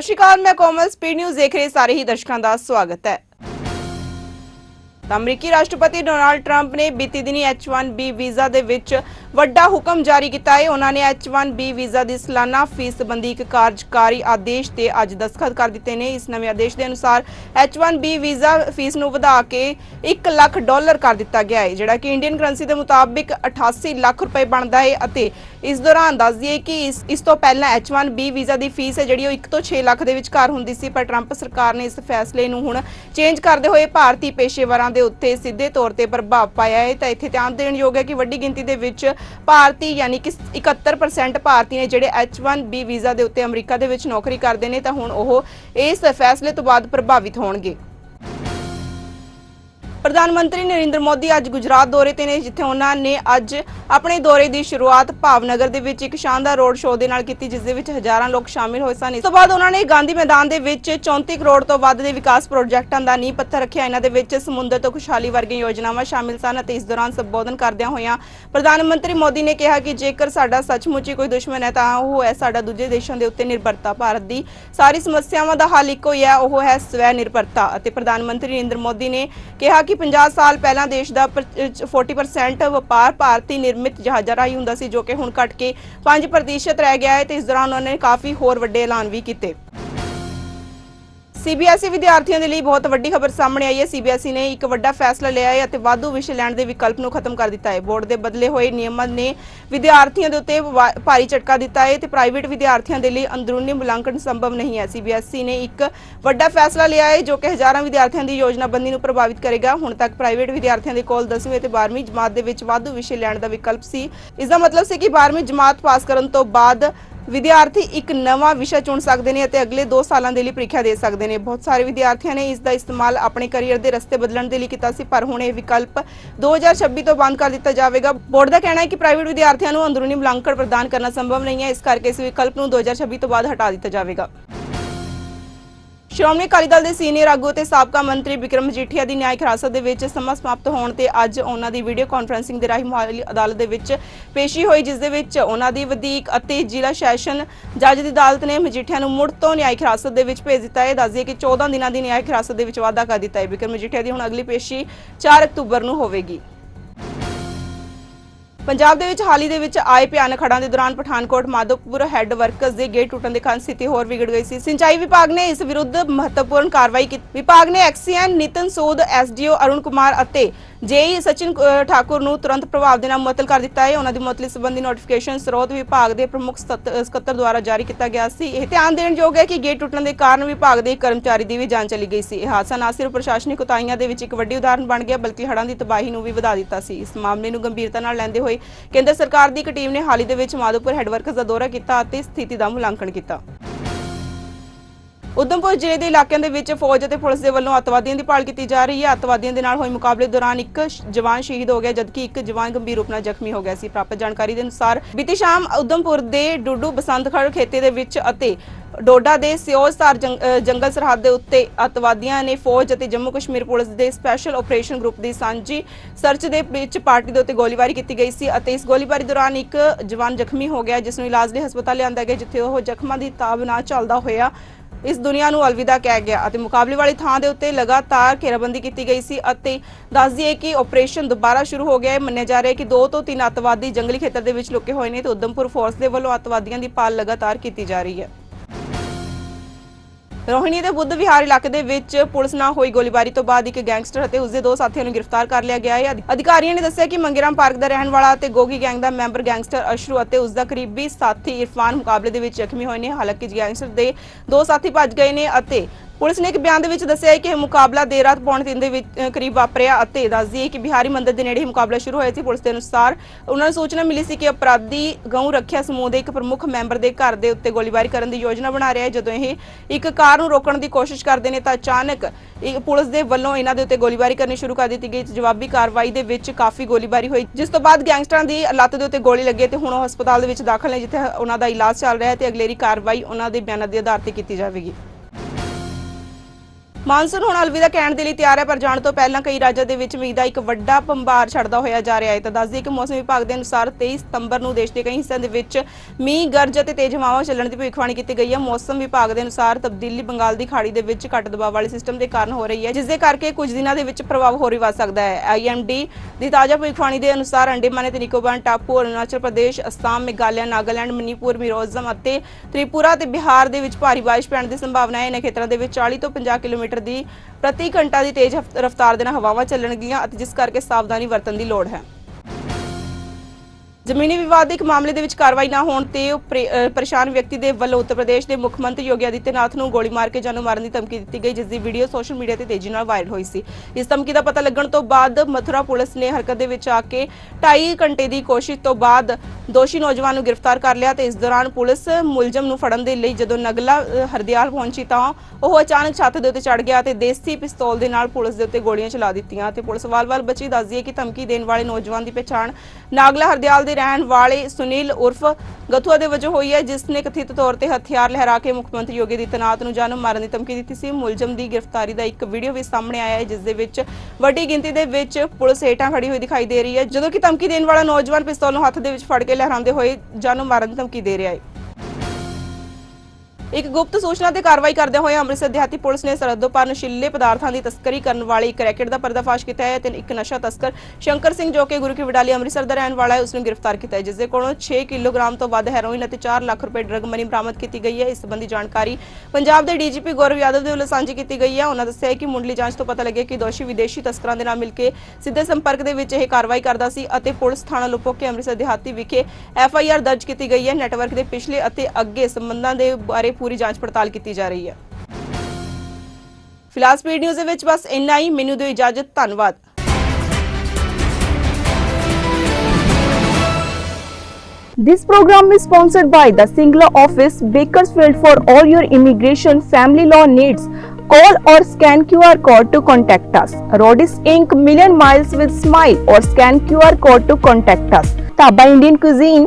ਸਤਿ ਸ਼੍ਰੀ ਅਕਾਲ, ਮੈਂ ਕੋਮਲ speed news ਦੇਖ ਰਹੇ ਸਾਰੇ ਹੀ ਦਰਸ਼ਕਾਂ ਦਾ ਸਵਾਗਤ ਹੈ। ਤਾਂ ਅਮਰੀਕੀ ਰਾਸ਼ਟਰਪਤੀ ਡੋਨਾਲਡ ਟਰੰਪ ਨੇ ਬੀਤੀ ਦਿਨੀ H1B ਵੀਜ਼ਾ ਦੇ ਵਿੱਚ ਵੱਡਾ ਹੁਕਮ ਜਾਰੀ ਕੀਤਾ ਹੈ। ਉਹਨਾਂ ਨੇ H1B ਵੀਜ਼ਾ ਦੀ ਸਾਲਾਨਾ ਫੀਸ ਸੰਬੰਧੀ ਇੱਕ ਕਾਰਜਕਾਰੀ ਆਦੇਸ਼ ਤੇ ਅੱਜ ਦਸਤਖਤ ਕਰ ਦਿੱਤੇ ਨੇ। ਇਸ ਨਵੇਂ ਆਦੇਸ਼ ਦੇ ਅਨੁਸਾਰ H1B ਵੀਜ਼ਾ ਫੀਸ ਨੂੰ ਵਧਾ ਕੇ 1 ਲੱਖ ਡਾਲਰ ਕਰ ਦਿੱਤਾ ਗਿਆ ਹੈ, ਜਿਹੜਾ ਕਿ ਇੰਡੀਅਨ ਕਰੰਸੀ ਦੇ ਮੁਤਾਬਿਕ 88 ਲੱਖ ਰੁਪਏ ਬਣਦਾ ਹੈ ਅਤੇ ਇਸ ਦੌਰਾਨ ਦੱਸ ਦਈਏ ਕਿ ਇਸ ਇਸ ਤੋਂ ਪਹਿਲਾਂ H1B ਵੀਜ਼ਾ ਦੀ ਫੀਸ ਹੈ, ਜਿਹੜੀ ਉਹ 1 ਤੋਂ 6 ਲੱਖ ਦੇ ਵਿਚਕਾਰ ਹੁੰਦੀ ਸੀ, ਪਰ ਟਰੰਪ ਸਰਕਾਰ ਨੇ ਇਸ ਫੈਸਲੇ ਨੂੰ ਹੁਣ ਚੇਂਜ ਕਰਦੇ ਹੋਏ ਭਾਰਤੀ ਪੇਸ਼ੇਵਰਾਂ ਦੇ ਉੱਤੇ ਸਿੱਧੇ ਤੌਰ ਤੇ ਪ੍ਰਭਾਵ ਪਾਇਆ ਹੈ, ਤਾਂ ਇੱਥੇ ਧਿਆਨ ਦੇਣ ਯੋਗ ਹੈ ਕਿ ਵੱਡੀ ਗਿਣਤੀ ਦੇ ਵਿੱਚ ਭਾਰਤੀ ਯਾਨੀ ਕਿ 71% ਭਾਰਤੀ ਨੇ ਜਿਹੜੇ H1B ਵੀਜ਼ਾ ਦੇ ਉੱਤੇ ਅਮਰੀਕਾ ਦੇ ਵਿੱਚ ਨੌਕਰੀ ਕਰਦੇ ਨੇ, ਤਾਂ ਹੁਣ ਉਹ ਇਸ ਫੈਸਲੇ ਤੋਂ ਬਾਅਦ ਪ੍ਰਭਾਵਿਤ ਹੋਣਗੇ। ਪ੍ਰਧਾਨ ਮੰਤਰੀ ਨਰਿੰਦਰ ਮੋਦੀ ਅੱਜ ਗੁਜਰਾਤ ਦੌਰੇ ਤੇ ਨੇ, ਜਿੱਥੇ ਉਹਨਾਂ ਨੇ ਅੱਜ ਆਪਣੇ ਦੌਰੇ ਦੀ ਸ਼ੁਰੂਆਤ ਭਾਵਨਗਰ ਦੇ ਵਿੱਚ ਇੱਕ ਸ਼ਾਨਦਾਰ ਰੋਡ ਸ਼ੋਅ ਦੇ ਨਾਲ ਕੀਤੀ, ਜਿਸ ਦੇ ਵਿੱਚ ਹਜ਼ਾਰਾਂ ਲੋਕ ਸ਼ਾਮਿਲ ਹੋਏ ਸਨ। ਇਸ ਤੋਂ ਬਾਅਦ ਉਹਨਾਂ ਨੇ ਗਾਂਧੀ ਮੈਦਾਨ ਦੇ ਵਿੱਚ 34 ਕਰੋੜ ਤੋਂ ਵੱਧ ਦੇ ਵਿਕਾਸ ਪ੍ਰੋਜੈਕਟਾਂ ਦਾ ਨੀਂਹ ਪੱਥਰ ਰੱਖਿਆ। ਇਹਨਾਂ ਦੇ ਵਿੱਚ ਸਮੁੰਦਰ ਤੋਂ ਖੁਸ਼ਹਾਲੀ ਵਰਗੀਆਂ ਯੋਜਨਾਵਾਂ ਸ਼ਾਮਿਲ ਸਨ ਅਤੇ ਇਸ ਦੌਰਾਨ ਸੰਬੋਧਨ ਕਰਦਿਆਂ ਹੋਇਆਂ ਪ੍ਰਧਾਨ ਮੰਤਰੀ ਮੋਦੀ ਨੇ ਕਿਹਾ ਕਿ ਜੇਕਰ ਸਾਡਾ ਸੱਚਮੁੱਚ ਹੀ ਕੋਈ ਦੁਸ਼ਮਣ ਹੈ, ਤਾਂ ਉਹ ਹੈ ਸਾਡਾ ਦੂਜੇ ਦੇਸ਼ਾਂ ਦੇ ਉੱਤੇ ਨਿਰਭਰਤਾ। ਭਾਰਤ ਦੀ ਸਾਰੀ ਸਮੱਸਿਆਵਾਂ ਦਾ ਹੱਲ ਇੱਕੋ ਹੀ ਹੈ, ਉਹ ਹੈ ਸਵੈ ਨਿਰਭਰਤਾ। ਅਤੇ ਪ੍ਰਧਾਨ ਮੰਤਰੀ ਨਰਿੰਦਰ ਮੋਦੀ ਨੇ ਕਿਹਾ ਕਿ 50 ਸਾਲ ਪਹਿਲਾਂ ਦੇਸ਼ ਦਾ ਪਰ- ਅਹ 40% ਵਪਾਰ ਭਾਰਤੀ ਨਿਰਮਿਤ ਜਹਾਜ਼ਾਂ ਰਾਹੀਂ ਹੁੰਦਾ ਸੀ, ਜੋ ਕਿ ਹੁਣ ਘਟ ਕੇ 5% ਰਹਿ ਗਿਆ ਹੈ ਤੇ ਇਸ ਦੌਰਾਨ ਉਹਨਾਂ ਨੇ ਕਾਫੀ ਹੋਰ ਵੱਡੇ ਐਲਾਨ ਵੀ ਕੀਤੇ। ਸੀਬੀਐਸਈ ਵਿਦਿਆਰਥੀਆਂ ਦੇ ਲਈ ਬਹੁਤ ਵੱਡੀ ਖਬਰ ਸਾਹਮਣੇ ਆਈ ਹੈ। ਸੀਬੀਐਸਈ ਨੇ ਇੱਕ ਵੱਡਾ ਫੈਸਲਾ ਲਿਆ ਹੈ ਅਤੇ ਵਾਧੂ ਵਿਸ਼ੇ ਲੈਣ ਦੇ ਵਿਕਲਪ ਨੂੰ ਖਤਮ ਕਰ ਦਿੱਤਾ ਹੈ। ਬੋਰਡ ਦੇ ਬਦਲੇ ਹੋਏ ਨਿਯਮਾਂ ਨੇ ਵਿਦਿਆਰਥੀਆਂ ਦੇ ਉੱਤੇ ਭਾਰੀ ਝਟਕਾ ਦਿੱਤਾ ਹੈ ਤੇ ਪ੍ਰਾਈਵੇਟ ਵਿਦਿਆਰਥੀਆਂ ਦੇ ਲਈ ਅੰਦਰੂਨੀ ਮੁਲਾਂਕਣ ਸੰਭਵ ਨਹੀਂ ਹੈ। ਸੀਬੀਐਸਈ ਨੇ ਇੱਕ ਵੱਡਾ ਫੈਸਲਾ ਲਿਆ ਹੈ, ਜੋ ਕਿ ਹਜ਼ਾਰਾਂ ਵਿਦਿਆਰਥੀਆਂ ਦੀ ਯੋਜਨਾਬੰਦੀ ਨੂੰ ਪ੍ਰਭਾਵਿਤ ਕਰੇਗਾ। ਹੁਣ ਤੱਕ ਪ੍ਰਾਈਵੇਟ ਵਿਦਿਆਰਥੀਆਂ ਦੇ ਕੋਲ 10ਵੀਂ ਅਤੇ 12ਵੀਂ ਜਮਾਤ ਦੇ ਵਿੱਚ ਵਾਧੂ ਵਿਸ਼ੇ ਲੈਣ ਦਾ ਵਿਕਲਪ ਸੀ। ਇਸ ਦਾ ਮਤਲਬ ਸੀ ਕਿ 12ਵੀਂ ਜਮਾਤ ਪਾਸ ਕਰਨ ਤੋਂ ਬਾਅਦ ਵਿਦਿਆਰਥੀ ਇੱਕ ਨਵਾਂ ਵਿਸ਼ਾ ਚੁਣ ਸਕਦੇ ਨੇ ਅਤੇ ਅਗਲੇ 2 ਸਾਲਾਂ ਦੇ ਲਈ ਪ੍ਰੀਖਿਆ ਦੇ ਸਕਦੇ ਨੇ। ਬਹੁਤ ਸਾਰੇ ਵਿਦਿਆਰਥੀਆਂ ਨੇ ਇਸ ਦਾ ਇਸਤੇਮਾਲ ਆਪਣੇ ਕੈਰੀਅਰ ਦੇ ਰਸਤੇ ਬਦਲਣ ਦੇ ਲਈ ਕੀਤਾ ਸੀ, ਪਰ ਹੁਣ ਇਹ ਵਿਕਲਪ 2026 ਤੋਂ ਬੰਦ ਕਰ ਦਿੱਤਾ ਜਾਵੇਗਾ। ਬੋਰਡ ਦਾ ਕਹਿਣਾ ਹੈ ਕਿ ਪ੍ਰਾਈਵੇਟ ਵਿਦਿਆਰਥੀਆਂ ਨੂੰ ਅੰਦਰੂਨੀ ਮੁਲਾਂਕਣ ਪ੍ਰਦਾਨ ਕਰਨਾ ਸੰਭਵ ਨਹੀਂ ਹੈ। ਇਸ ਕਰਕੇ ਇਸ ਵਿਕਲਪ ਨੂੰ 2026 ਤੋਂ ਬਾਅਦ ਹਟਾ ਦਿੱਤਾ ਜਾਵੇਗਾ। ਸ਼੍ਰੋਮਣੀ ਅਕਾਲੀ ਦਲ ਦੇ ਸੀਨੀਅਰ ਆਗੂ ਤੇ ਸਾਬਕਾ ਮੰਤਰੀ ਵਿਕਰਮ ਮਜੀਠੀਆ ਦੀ ਨਿਆਇਕ ਹਿਰਾਸਤ ਦੇ ਵਿੱਚ ਸਮਾਂ ਸਮਾਪਤ ਹੋਣ ਤੇ ਅੱਜ ਉਹਨਾਂ ਦੀ ਵੀਡੀਓ ਕਾਨਫਰੰਸਿੰਗ ਦੇ ਰਾਹੀਂ ਮੁਹਾਲੀ ਅਦਾਲਤ ਦੇ ਵਿੱਚ ਪੇਸ਼ੀ ਹੋਈ, ਜਿਸ ਦੇ ਵਿੱਚ ਉਹਨਾਂ ਦੀ ਵਧੀਕ ਅਤੇ ਜ਼ਿਲ੍ਹਾ ਸੈਸ਼ਨ ਜੱਜ ਦੀ ਅਦਾਲਤ ਨੇ ਮਜੀਠੀਆ ਨੂੰ ਮੁੜ ਤੋਂ ਨਿਆਇਕ ਹਿਰਾਸਤ ਦੇ ਵਿੱਚ ਭੇਜ ਦਿੱਤਾ। ਹੈ ਦੱਸਦੀਏ ਕਿ 14 ਦਿਨਾਂ ਦੀ ਨਿਆਇਕ ਹਿਰਾਸਤ ਦੇ ਵਿੱਚ ਵਾਅਦਾ ਕਰ ਦਿੱਤਾ ਹੈ। ਵਿਕਰਮ ਮਜੀਠੀਆ ਦੀ ਹੁਣ ਅਗਲੀ ਪੇਸ਼ੀ 4 ਅਕਤੂਬਰ ਨੂੰ ਹੋਵੇਗੀ। ਪੰਜਾਬ ਦੇ ਵਿੱਚ ਹਾਲੀ ਦੇ ਵਿੱਚ ਆਏ ਭਿਆਨਕ ਹੜ੍ਹਾਂ ਦੇ ਦੌਰਾਨ ਪਠਾਨਕੋਟ, ਮਾਧੋਪੁਰ, ਹੈੱਡ ਵਰਕਰਸ ਦੇ ਗੇਟ ਟੁੱਟਣ ਦੇ ਕਾਰਨ ਸਥਿਤੀ ਹੋਰ ਵਿਗੜ ਗਈ ਸੀ। ਸਿੰਚਾਈ ਵਿਭਾਗ ਨੇ ਇਸ ਵਿਰੁੱਧ ਮਹੱਤਵਪੂਰਨ ਕਾਰਵਾਈ ਕੀਤੀ। ਵਿਭਾਗ ਨੇ ਐਕਸੀਐਨ, ਨਿਤਨ ਸੂਦ ਐਸਡੀਓ ਅਰੁਣ ਕੁਮਾਰ ਅਤੇ ਜੇਈ ਸਚਿਨ ਠਾਕੁਰ ਨੂੰ ਤੁਰੰਤ ਪ੍ਰਭਾਵ ਦੇ ਨਾਲ ਮੁਅੱਤਲ ਕਰ ਦਿੱਤਾ ਹੈ, ਉਹਨਾਂ ਦੀ ਮੁਅੱਤਲੀ ਸੰਬੰਧੀ ਨੋਟੀਫਿਕੇਸ਼ਨ ਸਰੋਤ ਵਿਭਾਗ ਦੇ ਪ੍ਰਮੁੱਖ ਸਕੱਤਰ ਦੁਆਰਾ ਜਾਰੀ ਕੀਤਾ ਗਿਆ ਸੀ। ਇਹ ਧਿਆਨ ਦੇਣਯੋਗ ਹੈ ਕਿ ਗੇਟ ਟੁੱਟਣ ਦੇ ਕਾਰਨ ਵਿਭਾਗ ਦੇ ਕਰਮਚਾਰੀ ਦੀ ਵੀ ਜਾਨ ਚਲੀ ਗਈ ਸੀ। ਇਹ ਹਾਦਸਾ ਨਾ ਸਿਰਫ ਪ੍ਰਸ਼ਾਸਨਿਕ ਉਤਾਈਆਂ ਦੇ ਵਿੱਚ ਇੱਕ ਵੱਡੀ ਉਦਾਹਰਨ ਬਣ ਗਿਆ, ਬਲਕਿ ਹੜ੍ਹਾਂ ਦੀ ਤਬਾਹੀ ਨੂੰ ਵੀ ਵਧਾ ਦਿੱਤਾ ਸੀ। ਇਸ ਮਾਮਲੇ ਨੂੰ ਗੰਭੀਰਤਾ ਨਾਲ ਲੈਂਦੇ ਹੋਏ ਕੇਂਦਰ ਸਰਕਾਰ ਦੀ ਇੱਕ ਟੀਮ ਨੇ ਹਾਲ ਹੀ ਦੇ ਵਿੱਚ ਮਾਧੋਪੁਰ ਹੈੱਡਵਰਕਸ ਦਾ ਦੌਰਾ ਕੀਤਾ ਅਤੇ ਸਥਿਤੀ ਦਾ ਮੁਲਾਂਕਣ ਕੀਤਾ। ਉਧਮਪੁਰ ਜ਼ਿਲ੍ਹੇ ਦੇ ਇਲਾਕਿਆਂ ਦੇ ਵਿੱਚ ਫੌਜ ਅਤੇ ਪੁਲਿਸ ਦੇ ਵੱਲੋਂ ਅੱਤਵਾਦੀਆਂ ਦੀ ਭਾਲ ਕੀਤੀ ਜਾ ਰਹੀ ਹੈ। ਅੱਤਵਾਦੀਆਂ ਦੇ ਨਾਲ ਹੋਏ ਮੁਕਾਬਲੇ ਦੌਰਾਨ ਇੱਕ ਜਵਾਨ ਸ਼ਹੀਦ ਹੋ ਗਿਆ, ਜਦਕਿ ਇੱਕ ਜਵਾਨ ਗੰਭੀਰ ਰੂਪ ਨਾਲ ਜ਼ਖਮੀ ਹੋ ਗਿਆ ਸੀ। ਪ੍ਰਾਪਤ ਜਾਣਕਾਰੀ ਦੇ ਅਨੁਸਾਰ ਬੀਤੀ ਸ਼ਾਮ ਉਧਮਪੁਰ ਦੇ ਡੁੱਡੂ ਬਸੰਤਖੜ ਖੇਤੇ ਦੇ ਵਿੱਚ ਅਤੇ ਡੋਡਾ ਦੇ ਸਿਓਸਤਾਰ ਜੰਗਲ ਸਰਹੱਦ ਦੇ ਉੱਤੇ ਅਤਵਾਦੀਆਂ ਨੇ ਫੌਜ ਅਤੇ ਜੰਮੂ ਕਸ਼ਮੀਰ ਪੁਲਿਸ ਦੇ ਸਪੈਸ਼ਲ ਆਪਰੇਸ਼ਨ ਗਰੁੱਪ ਦੀ ਸਾਂਝੀ ਸਰਚ ਦੇ ਵਿੱਚ ਪਾਰਟੀ ਦੇ ਉੱਤੇ ਗੋਲੀਬਾਰੀ ਕੀਤੀ ਗਈ ਸੀ ਅਤੇ ਇਸ ਗੋਲੀਬਾਰੀ ਦੌਰਾਨ ਇੱਕ ਜਵਾਨ ਜ਼ਖਮੀ ਹੋ ਗਿਆ ਜਿਸ ਨੂੰ ਇਲਾਜ ਲਈ ਹਸਪਤਾਲ ਲਿਆਂਦਾ ਗਿਆ, ਜਿੱਥੇ ਉਹ ਜ਼ਖਮਾਂ ਦੀ ਤਾਬ ਨਾਲ ਚੱਲਦਾ ਹੋਇਆ ਇਸ ਦੁਨੀਆ ਨੂੰ ਅਲਵਿਦਾ ਕਹਿ ਗਿਆ ਅਤੇ ਮੁਕਾਬਲੇ ਵਾਲੀ ਥਾਂ ਦੇ ਉੱਤੇ ਲਗਾਤਾਰ ਘੇਰਾਬੰਦੀ ਕੀਤੀ ਗਈ ਸੀ ਅਤੇ ਦੱਸ ਦਈਏ ਕਿ ਆਪਰੇਸ਼ਨ ਦੁਬਾਰਾ ਸ਼ੁਰੂ ਹੋ ਗਿਆ ਹੈ। ਮੰਨਿਆ ਜਾ ਰਿਹਾ ਹੈ ਕਿ 2 ਤੋਂ 3 ਅੱਤਵਾਦੀ ਜੰਗਲੀ ਖੇਤਰ ਦੇ ਵਿੱਚ ਲੁਕੇ ਹੋਏ ਨੇ ਤੇ ਉਦਮਪੁਰ ਫੋਰਸ ਦੇ ਵੱਲੋਂ ਅੱਤਵਾਦੀਆਂ ਦੀ ਪਾਲ ਲਗਾਤਾਰ ਕੀਤੀ ਜਾ ਰਹੀ ਹੈ। ਰੋਹਿਣੀ ਦੇ ਬੁੱਧ ਵਿਹਾਰ ਇਲਾਕੇ ਦੇ ਵਿੱਚ ਪੁਲਿਸ ਨਾਲ ਹੋਈ ਗੋਲੀਬਾਰੀ ਤੋਂ ਬਾਅਦ ਇੱਕ ਗੈਂਗਸਟਰ ਅਤੇ ਉਸਦੇ ਦੋ ਸਾਥੀਆਂ ਨੂੰ ਗ੍ਰਿਫਤਾਰ ਕਰ ਲਿਆ ਗਿਆ ਹੈ। ਅਧਿਕਾਰੀਆਂ ਨੇ ਦੱਸਿਆ ਕਿ ਮੰਗੇਰਾਮ ਪਾਰਕ ਦਾ ਰਹਿਣ ਵਾਲਾ ਅਤੇ ਗੋਗੀ ਗੈਂਗ ਦਾ ਮੈਂਬਰ ਗੈਂਗਸਟਰ ਅਸ਼ਰੂ ਅਤੇ ਉਸ ਦਾ ਕਰੀਬੀ ਸਾਥੀ ਇਰਫਾਨ ਮੁਕਾਬਲੇ ਦੇ ਵਿੱਚ ਜ਼ਖਮੀ ਹੋਏ ਨੇ। ਹਾਲਾਂਕਿ ਗੈਂਗਸਟਰ ਦੇ ਦੋ ਸਾਥੀ ਭੱਜ ਗਏ ਨੇ ਅਤੇ ਪੁਲਿਸ ਨੇ ਇੱਕ ਬਿਆਨ ਦੇ ਵਿੱਚ ਦੱਸਿਆ ਹੈ ਕਿ ਇਹ ਮੁਕਾਬਲਾ ਦੇਰ ਰਾਤ ਪੌਣੇ ਤਿੰਨ ਦੇ ਵਿੱਚ ਅ, ਕਰੀਬ ਵਾਪਰਿਆ ਅਤੇ ਦੱਸਦੀ ਹੈ ਕਿ ਬਿਹਾਰੀ ਮੰਦਿਰ ਦੇ ਨੇੜੇ ਹੀ ਮੁਕਾਬਲਾ ਸ਼ੁਰੂ ਹੋਇਆ ਸੀ। ਪੁਲਿਸ ਦੇ ਅਨੁਸਾਰ ਉਹਨਾਂ ਨੂੰ ਸੂਚਨਾ ਮਿਲੀ ਸੀ ਕਿ ਅਪਰਾਧੀ ਗਊ ਰੱਖਿਆ ਸਮੂਹ ਦੇ ਇੱਕ ਪ੍ਰਮੁੱਖ ਮੈਂਬਰ ਦੇ ਘਰ ਦੇ ਉੱਤੇ ਗੋਲੀਬਾਰੀ ਕਰਨ ਦੀ ਯੋਜਨਾ ਬਣਾ ਰਿਹਾ ਹੈ। ਜਦੋਂ ਇਹ ਇੱਕ ਕਾਰ ਨੂੰ ਰੋਕਣ ਦੀ ਕੋਸ਼ਿਸ਼ ਕਰਦੇ ਨੇ ਤਾਂ ਅਚਾਨਕ ਇੱਕ ਪੁਲਿਸ ਦੇ ਵੱਲੋਂ ਇਹਨਾਂ ਦੇ ਉੱਤੇ ਗੋਲੀਬਾਰੀ ਕਰਨੀ ਸ਼ੁਰੂ ਕਰ ਦਿੱਤੀ ਗਈ। ਜਵਾਬੀ ਕਾਰਵਾਈ ਦੇ ਵਿੱਚ ਕਾਫੀ ਗੋਲੀਬਾਰੀ ਹੋਈ। ਜਿਸ ਤੋਂ ਬਾਅਦ ਗੈਂਗਸਟਰਾਂ ਦੀ ਲੱਤ ਦੇ ਉੱਤੇ ਗੋਲੀ ਲੱਗੀ ਤੇ ਹੁਣ ਉਹ ਹਸਪਤਾਲ ਦੇ ਵਿੱਚ ਦਾਖਲ ਨੇ ਜਿੱਥੇ ਉਹਨਾਂ ਦਾ ਇਲਾਜ ਚੱਲ ਰਿਹਾ ਹੈ ਤੇ ਅਗਲੇਰੀ ਕਾਰਵਾਈ ਉਹਨਾਂ ਦੇ ਬਿਆਨਾਂ ਦੇ ਆਧਾਰ ਤੇ ਕੀਤੀ ਜਾਵੇਗੀ। ਮਾਨਸੂਨ ਹੁਣ ਅਲਵਿਦਾ ਕਹਿਣ ਦੇ ਲਈ ਤਿਆਰ ਹੈ, ਪਰ ਜਾਣ ਤੋਂ ਪਹਿਲਾਂ ਕਈ ਰਾਜਾਂ ਦੇ ਵਿੱਚ ਮੀਂਹ ਦਾ ਇੱਕ ਵੱਡਾ ਭੰਬਾਰ ਛੱਡਦਾ ਹੋਇਆ ਜਾ ਰਿਹਾ ਹੈ। ਤਾਂ ਦੱਸਦੀ ਕਿ ਮੌਸਮ ਵਿਭਾਗ ਦੇ ਅਨੁਸਾਰ 23 ਸਤੰਬਰ ਨੂੰ ਦੇਸ਼ ਦੇ ਕਈ ਹਿੱਸਿਆਂ ਦੇ ਵਿੱਚ ਮੀਂਹ, ਗਰਜ ਅਤੇ ਤੇਜ਼ ਹਵਾਵਾਂ ਚੱਲਣ ਦੀ ਭਵਿੱਖਬਾਣੀ ਕੀਤੀ ਗਈ ਹੈ। ਮੌਸਮ ਵਿਭਾਗ ਦੇ ਅਨੁਸਾਰ ਤਬਦੀਲੀ ਬੰਗਾਲ ਦੀ ਖਾੜੀ ਦੇ ਵਿੱਚ ਘੱਟ ਦਬਾਅ ਵਾਲੇ ਸਿਸਟਮ ਦੇ ਕਾਰਨ ਹੋ ਰਹੀ ਹੈ, ਜਿਸ ਦੇ ਕਰਕੇ ਕੁਝ ਦਿਨਾਂ ਦੇ ਵਿੱਚ ਪ੍ਰਭਾਵ ਹੋਰ ਵੀ ਵੱਧ ਸਕਦਾ ਹੈ। ਆਈਐਮਡੀ ਦੀ ਤਾਜ਼ਾ ਭਵਿੱਖਬਾਣੀ ਦੇ ਅਨੁਸਾਰ ਅੰਡੇਮਾਨ ਅਤੇ ਨਿਕੋਬਾਰ, ਟਾਪੂ, ਅਰੁਣਾਚਲ ਪ੍ਰਦੇਸ਼, ਅਸਾਮ, ਮੇਘਾਲਿਆ, ਨਾਗਾਲੈਂਡ, ਮਨੀਪੁਰ, ਮਿਜ਼ੋਰਮ ਅਤੇ ਤ੍ਰਿਪੁਰਾ ਤੇ ਬਿਹਾਰ ਦੇ ਵਿੱਚ ਭਾਰੀ ਬਾਰਿਸ਼ ਪੈਣ ਦੀ ਸੰਭਾਵਨਾ ਹੈ। ਇਹਨਾਂ ਖੇਤਰਾਂ ਦੇ ਵਿੱਚ 40 ਤੋਂ 50 ਕਿਲੋਮੀਟਰ ਦੀ ਪ੍ਰਤੀ ਘੰਟਾ ਦੀ ਤੇਜ਼ ਰਫ਼ਤਾਰ ਦੇ ਨਾਲ ਹਵਾਵਾਂ ਚੱਲਣਗੀਆਂ ਅਤੇ ਜਿਸ ਕਰਕੇ ਸਾਵਧਾਨੀ ਵਰਤਣ ਦੀ ਲੋੜ ਹੈ। ਜ਼ਮੀਨੀ ਵਿਵਾਦ ਦੇ ਇੱਕ ਮਾਮਲੇ ਦੇ ਵਿੱਚ ਕਾਰਵਾਈ ਨਾ ਹੋਣ ਤੇ ਉਹ ਪਰੇਸ਼ਾਨ ਵਿਅਕਤੀ ਦੇ ਵੱਲੋਂ ਉੱਤਰ ਪ੍ਰਦੇਸ਼ ਦੇ ਮੁੱਖ ਮੰਤਰੀ ਯੋਗੀ ਆਦਿੱਤਿਆਨਾਥ ਨੂੰ ਗੋਲੀ ਮਾਰ ਕੇ ਜਾਨੋਂ ਮਾਰਨ ਦੀ ਧਮਕੀ ਦਿੱਤੀ ਗਈ, ਜਿਸ ਦੀ ਵੀਡੀਓ ਸੋਸ਼ਲ ਮੀਡੀਆ ਤੇ ਤੇਜ਼ੀ ਨਾਲ ਵਾਇਰਲ ਹੋਈ ਸੀ। ਇਸ ਧਮਕੀ ਦਾ ਪਤਾ ਲੱਗਣ ਤੋਂ ਬਾਅਦ ਮਥੁਰਾ ਪੁਲਿਸ ਨੇ ਹਰਕਤ ਦੇ ਵਿੱਚ ਆ ਕੇ 2.5 ਘੰਟੇ ਦੀ ਕੋਸ਼ਿਸ਼ ਤੋਂ ਬਾਅਦ ਦੋਸ਼ੀ ਨੌਜਵਾਨ ਨੂੰ ਗ੍ਰਿਫਤਾਰ ਕਰ ਲਿਆ ਤੇ ਇਸ ਦੌਰਾਨ ਪੁਲਿਸ ਮੁਲਜ਼ਮ ਨੂੰ ਫੜਨ ਦੇ ਲਈ ਜਦੋਂ ਨਗਲਾ ਹਰਦਿਆਲ ਪਹੁੰਚੀ ਤਾਂ ਉਹ ਅਚਾਨਕ ਛੱਤ ਦੇ ਉੱਤੇ ਚੜ ਗਿਆ ਤੇ ਦੇਸੀ ਪਿਸਤੌਲ ਦੇ ਨਾਲ ਪੁਲਿਸ ਦੇ ਉੱਤੇ ਗੋਲੀਆਂ ਚਲਾ ਦਿੱਤੀਆਂ ਤੇ ਪੁਲਿਸ ਵਾਲ-ਵਾਲ ਬਚੀ ਦੱਸਦੀ ਹੈ ਕਿ ਧਮਕੀ ਦੇਣ ਵਾਲੇ ਨੌਜਵਾਨ ਦੀ ਪਛਾਣ ਨਾਗਲਾ, ਹਰਦਿਆਲ ਦੇ ਰਹਿਣ ਵਾਲੇ ਸੁਨੀਲ ਉਰਫ ਗਥੂਆ ਦੇ ਵਜੋਂ ਹੋਈ ਹੈ, ਜਿਸ ਨੇ ਕਥਿਤ ਤੌਰ ਤੇ ਹਥਿਆਰ ਲਹਿਰਾ ਕੇ ਮੁੱਖ ਮੰਤਰੀ ਯੋਗੀ ਆਦਿੱਤਿਆਨਾਥ ਨੂੰ ਜਾਨੋਂ ਮਾਰਨ ਦੀ ਧਮਕੀ ਦਿੱਤੀ ਸੀ। ਮੁਲਜ਼ਮ ਦੀ ਗ੍ਰਿਫਤਾਰੀ ਦਾ ਇੱਕ ਵੀਡੀਓ ਵੀ ਸਾਹਮਣੇ ਆਇਆ ਹੈ, ਜਿਸ ਦੇ ਵਿੱਚ ਵੱਡੀ ਗਿਣਤੀ ਦੇ ਵਿੱਚ ਪੁਲਿਸ ਹੇਠਾਂ ਖੜੀ ਹੋਈ ਦਿਖਾਈ ਦੇ ਰਹੀ ਹੈ। ਜਦੋਂ ਕਿ ਧਮਕੀ ਦੇਣ ਵਾਲਾ ਨੌਜਵਾਨ ਪਿਸਤੌਲ ਨੂੰ ਹੱਥ ਦੇ ਵਿੱਚ ਫੜ ਕੇ ਲਹਿਰਾਉਂਦੇ ਹੋਏ ਜਾਨੋਂ ਮਾਰਨ ਦੀ ਧਮਕੀ ਦੇ ਰਿਹਾ ਹੈ। ਇੱਕ ਗੁਪਤ ਸੂਚਨਾ ਤੇ ਕਾਰਵਾਈ ਕਰਦੇ ਹੋਏ ਅੰਮ੍ਰਿਤਸਰ ਦਿਹਾਤੀ ਪੁਲਿਸ ਨੇ ਸਰਹੱਦੋਂ ਪਾਰ ਨਸ਼ੀਲੇ ਪਦਾਰਥਾਂ ਦੀ ਤਸਕਰੀ ਕਰਨ ਵਾਲੇ ਇੱਕ ਰੈਕੇਟ ਦਾ ਪਰਦਾਫਾਸ਼ ਕੀਤਾ ਹੈ ਤੇ ਇੱਕ ਨਸ਼ਾ ਤਸਕਰ ਸ਼ੰਕਰ ਸਿੰਘ ਜੋ ਕਿ ਗੁਰੂ ਕੀ ਵਡਾਲੀ ਅੰਮ੍ਰਿਤਸਰ ਦਾ ਰਹਿਣ ਵਾਲਾ ਹੈ ਉਸ ਨੂੰ ਗ੍ਰਿਫਤਾਰ ਕੀਤਾ ਹੈ ਜਿਸ ਦੇ ਕੋਲੋਂ 6 ਕਿਲੋਗ੍ਰਾਮ ਤੋਂ ਵੱਧ ਹੈਰੋਇਨ ਅਤੇ 4 ਲੱਖ ਰੁਪਏ ਡਰਗ ਮਨੀ ਬਰਾਮਦ ਕੀਤੀ ਗਈ ਹੈ। ਇਸ ਸੰਬੰਧੀ ਜਾਣਕਾਰੀ ਪੰਜਾਬ ਦੇ ਡੀਜੀਪੀ ਗੌਰਵ ਯਾਦਵ ਦੇ ਵੱਲੋਂ ਸਾਂਝੀ ਕੀਤੀ ਗਈ ਹੈ। ਉਹਨਾਂ ਦੱਸਿਆ ਕਿ ਮੁੰਡਲੀ ਜਾਂਚ ਤੋਂ ਪਤਾ ਲੱਗਿਆ ਕਿ ਦੋਸ਼ੀ ਵਿਦੇਸ਼ੀ ਤਸਕਰਾਂ ਦੇ ਨਾਲ ਮਿਲ ਕੇ ਸਿੱਧੇ ਸੰਪਰਕ ਦੇ ਵਿੱਚ ਇਹ ਕਾਰਵਾਈ ਕਰਦਾ ਸੀ ਅਤੇ ਪੁਲਿਸ ਥਾਣਾ ਲੁਪੋਕੇ ਅੰਮ੍ਰਿਤਸਰ ਦਿਹਾਤੀ ਵਿਖੇ ਐਫ ਆਈ ਆਰ ਦਰਜ ਕੀਤੀ ਗਈ ਹੈ। ਨੈਟਵਰਕ ਦੇ ਪਿਛਲੇ ਅਤੇ ਅੱਗੇ ਸੰਬੰਧਾਂ ਦੇ ਬਾਰੇ ਪੂਰੀ ਜਾਂਚ ਪੜਤਾਲ ਕੀਤੀ ਜਾ ਰਹੀ ਹੈ ਫਿਲਹਾਲ ਸਪੀਡ ਨਿਊਜ਼ ਦੇ ਵਿੱਚ ਬਸ ਇੰਨਾ ਹੀ ਮੈਨੂੰ ਦਿਓ ਇਜਾਜ਼ਤ ਧੰਨਵਾਦ This program is sponsored by the Singla office, Bakersfield for all your immigration family law needs. Call or scan QR code to contact us. Rodis Inc. Million Miles with Smile or scan QR code to contact us. Taba Indian Cuisine,